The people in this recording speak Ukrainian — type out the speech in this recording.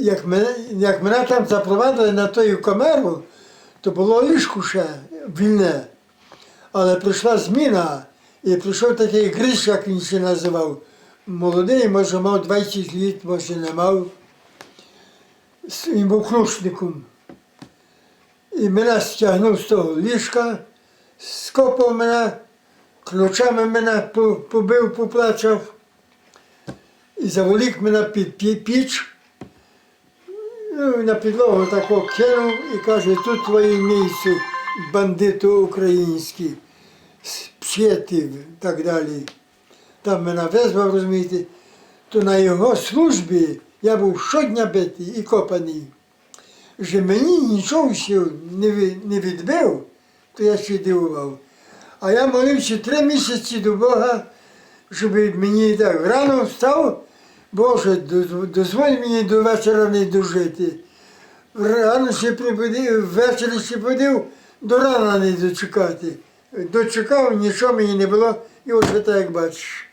як мене, як мене там запровадили на тою камеру, то було ліжко ще вільне. Але прийшла зміна, і прийшов такий Гриш, як він ще називав. Молодий, може, мав 20 літ, може не мав. Він був хрушником. І мене стягнув з того ліжка, скопав мене, ключами мене побив, поплачав і заволік мене під пі- піч. Ну, на підлогу тако кинув і каже, тут твоє місце, бандиту українські, пчети і так далі. Там мене визвав, розумієте, то на його службі я був щодня битий і копаний. Що мені нічого не відбив, то я ще дивував. А я молився три місяці до Бога, щоб мені так рано встав, Боже, дозволь мені до вечора не дожити. Рано ще прибудив, ввечері ще ходив, до рана не дочекати. Дочекав, нічого мені не було, і ось так бачиш.